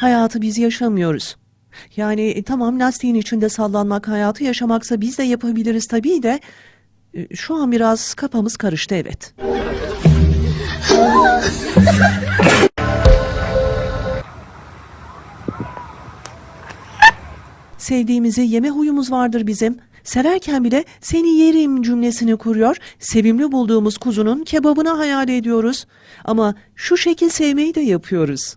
Hayatı biz yaşamıyoruz. Yani e, tamam lastiğin içinde sallanmak hayatı yaşamaksa biz de yapabiliriz tabii de e, şu an biraz kafamız karıştı evet. Sevdiğimizi yeme huyumuz vardır bizim. Severken bile seni yerim cümlesini kuruyor. Sevimli bulduğumuz kuzunun kebabını hayal ediyoruz. Ama şu şekil sevmeyi de yapıyoruz.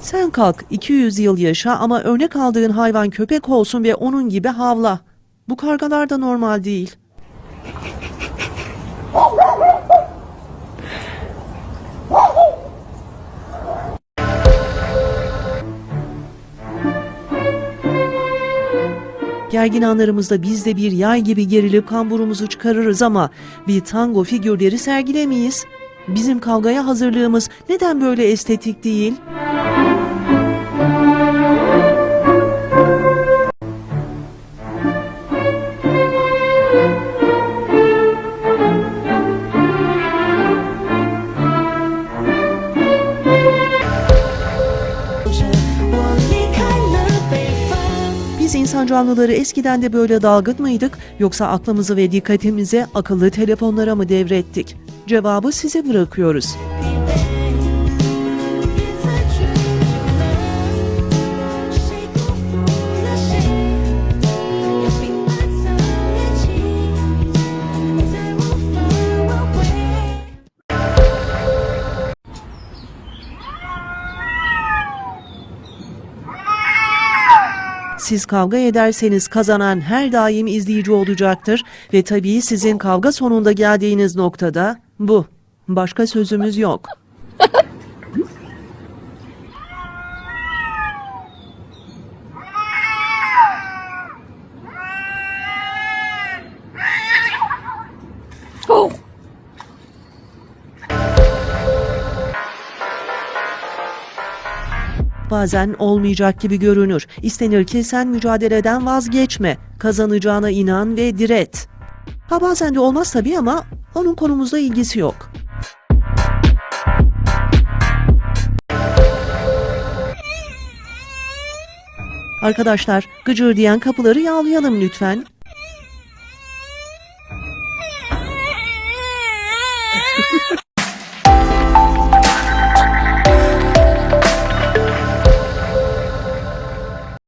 Sen kalk 200 yıl yaşa ama örnek aldığın hayvan köpek olsun ve onun gibi havla. Bu kargalar da normal değil. Gergin anlarımızda biz de bir yay gibi gerilip kamburumuzu çıkarırız ama bir tango figürleri sergilemeyiz. Bizim kavgaya hazırlığımız neden böyle estetik değil? İnsan canlıları eskiden de böyle dalgıt mıydık yoksa aklımızı ve dikkatimizi akıllı telefonlara mı devrettik? Cevabı size bırakıyoruz. Siz kavga ederseniz kazanan her daim izleyici olacaktır ve tabii sizin kavga sonunda geldiğiniz noktada bu. Başka sözümüz yok. Bazen olmayacak gibi görünür. İstenir ki sen mücadeleden vazgeçme. Kazanacağına inan ve diret. Ha bazen de olmaz tabii ama onun konumuzla ilgisi yok. Arkadaşlar gıcır diyen kapıları yağlayalım lütfen.